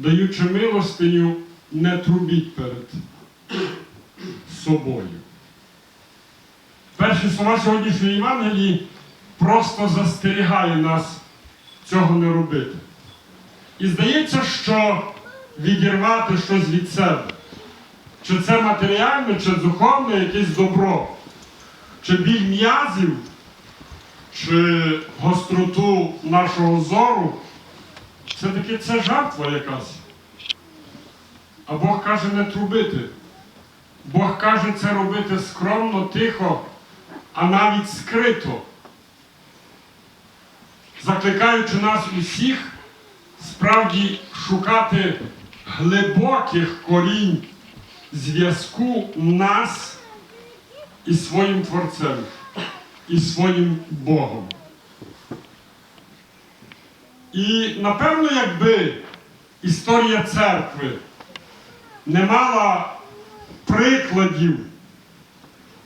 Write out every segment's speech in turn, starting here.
даючи милостиню, не трубіть перед собою. Перші слова сьогоднішньої Євангелії просто застерігає нас цього не робити. І здається, що відірвати щось від себе. Чи це матеріальне, чи духовне якесь добро, чи біль м'язів, чи гостроту нашого зору, все-таки це жертва якась. А Бог каже не трубити. Бог каже це робити скромно, тихо, а навіть скрито, закликаючи нас усіх справді шукати глибоких корінь зв'язку нас із своїм Творцем, і своїм Богом. І напевно, якби історія церкви не мала прикладів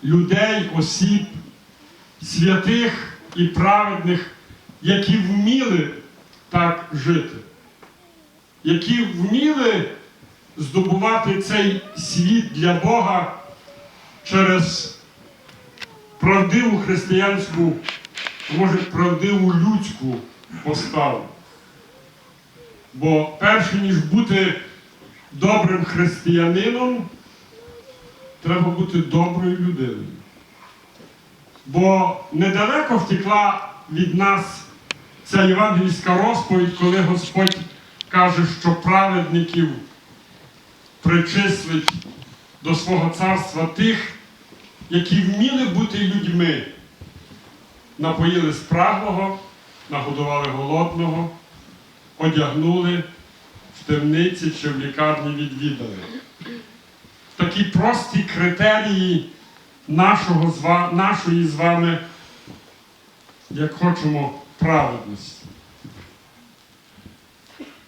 людей, осіб, святих і праведних, які вміли так жити, які вміли здобувати цей світ для Бога через правдиву християнську, може правдиву людську поставу. Бо перше, ніж бути добрим християнином, треба бути доброю людиною. Бо недалеко втекла від нас ця євангельська розповідь, коли Господь каже, що праведників причислить до свого царства тих, які вміли бути людьми, напоїли спраглого, нагодували голодного, одягнули в темниці чи в лікарні відвідали. Такі прості критерії нашого, нашої з вами, як хочемо, праведності.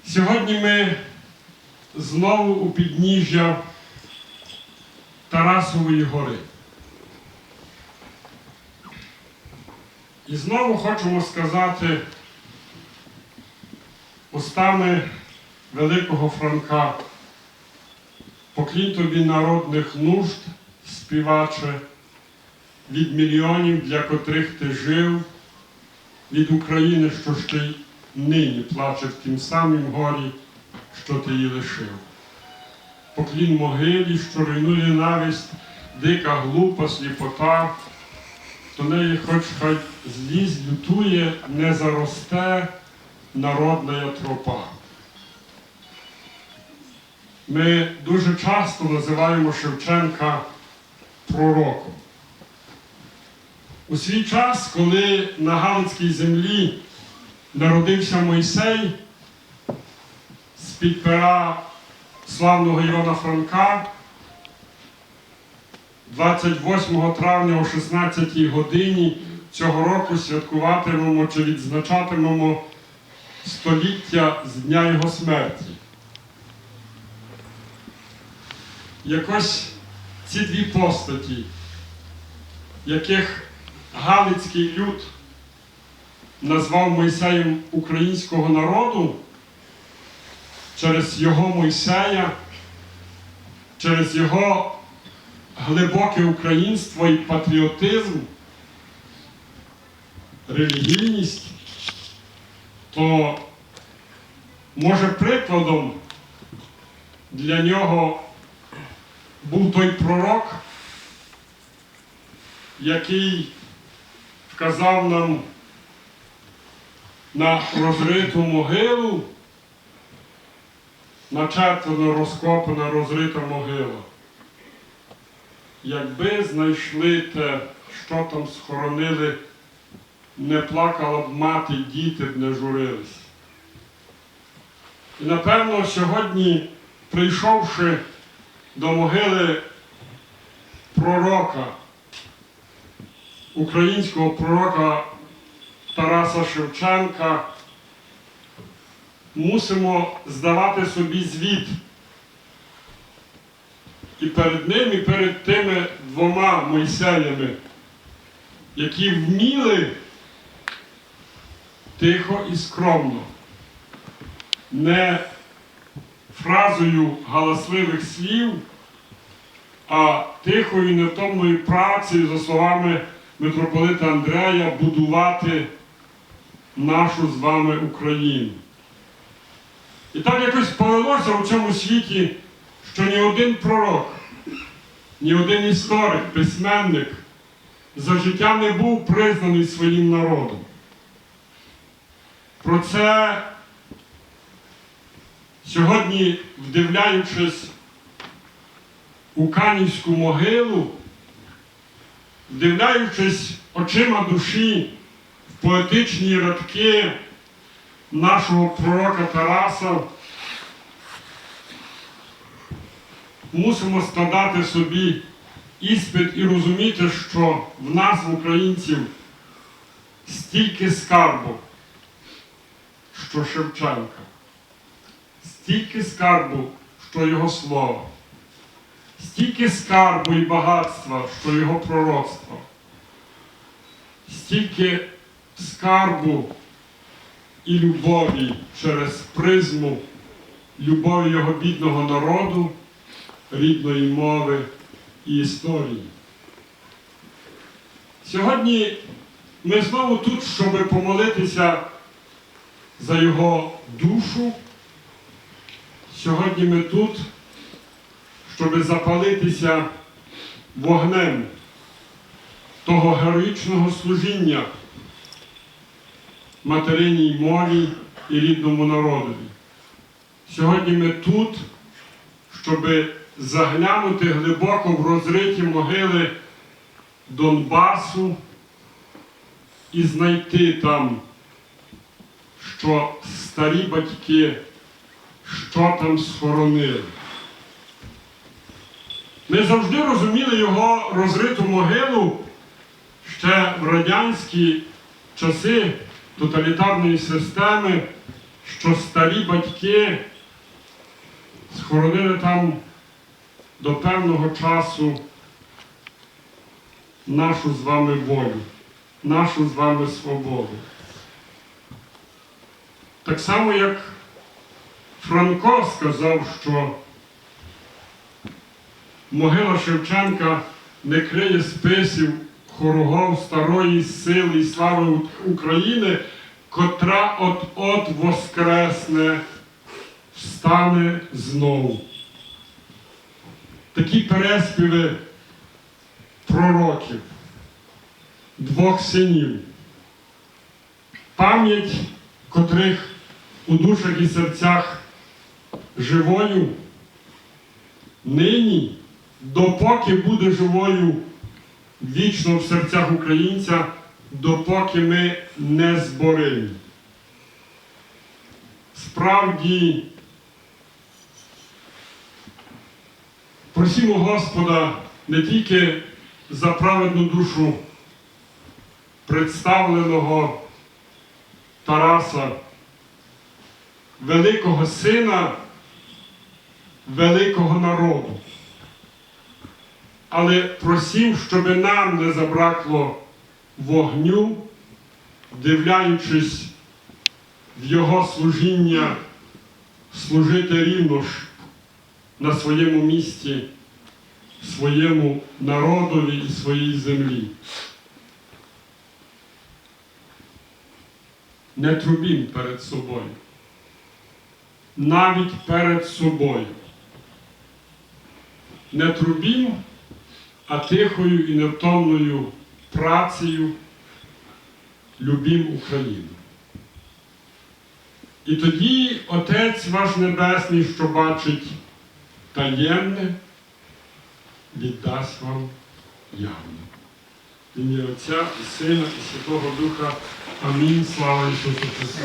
Сьогодні ми знову у підніжжя Тарасової гори. І знову хочемо сказати устами великого Франка. Поклін тобі народних нужд, співаче, від мільйонів, для котрих ти жив, від України, що ще й нині плаче в тім самім горі, що ти її лишив. Поклін могилі, що руйнує ненависть, дика глупа сліпота, до неї хоч хай злість лютує, не заросте народна тропа. Ми дуже часто називаємо Шевченка пророком. У свій час, коли на Галицькій землі народився Мойсей з-під пера славного Івана Франка, 28 травня о 16 годині цього року святкуватимемо чи відзначатимемо століття з дня його смерті. Якось ці дві постаті, яких Галицький люд назвав Мойсеєм українського народу через його Мойсея, через його глибоке українство і патріотизм, релігійність, то може прикладом для нього був той пророк, який вказав нам на розриту могилу, начертано розкопана розрита могила. Якби знайшли те, що там схоронили, не плакала б мати, діти б не журились. І напевно, сьогодні, прийшовши до могили пророка, українського пророка Тараса Шевченка, мусимо здавати собі звіт. І перед ним, і перед тими двома Мойсеями, які вміли тихо і скромно, не фразою галасливих слів, а тихою і невтомною працею, за словами митрополита Андрея, будувати нашу з вами Україну. І так якось повелося у цьому світі, що ні один пророк, ні один історик, письменник за життя не був признаний своїм народом. Про це сьогодні, вдивляючись у Канівську могилу, вдивляючись очима душі в поетичні рядки нашого пророка Тараса, мусимо складати собі іспит і розуміти, що в нас, українців, стільки скарбу, що Шевченка, стільки скарбу, що його слово, стільки скарбу і багатства, що його пророцтво, стільки скарбу і любові через призму любові його бідного народу, рідної мови і історії. Сьогодні ми знову тут, щоб помолитися за його душу. Сьогодні ми тут, щоб запалитися вогнем того героїчного служіння материнній мові і рідному народові. Сьогодні ми тут, щоб заглянути глибоко в розриті могили Донбасу і знайти там, що старі батьки, що там схоронили. Ми завжди розуміли його розриту могилу ще в радянські часи тоталітарної системи, що старі батьки схоронили там до певного часу нашу з вами волю, нашу з вами свободу. Так само, як Франко сказав, що могила Шевченка не криє списів хорогов старої сили і слави України, котра от-от воскресне, встане знову. Такі переспіви пророків, двох синів, пам'ять котрих у душах і серцях живою, нині, допоки буде живою вічно в серцях українця, допоки ми не зборені. Справді, просімо Господа не тільки за праведну душу представленого Тараса, великого сина великого народу. Але просім, щоб нам не забракло вогню, дивляючись в Його служіння, служити рівно ж на своєму місці, своєму народові і своїй землі. Не трубім перед собою, навіть перед собою. Не трубім, а тихою і невтомною працею любім Україну. І тоді Отець ваш Небесний, що бачить таємне, віддасть вам явно. Ім'я Отця і Сина, і Святого Духа. Амінь. Слава Ісусу Христу!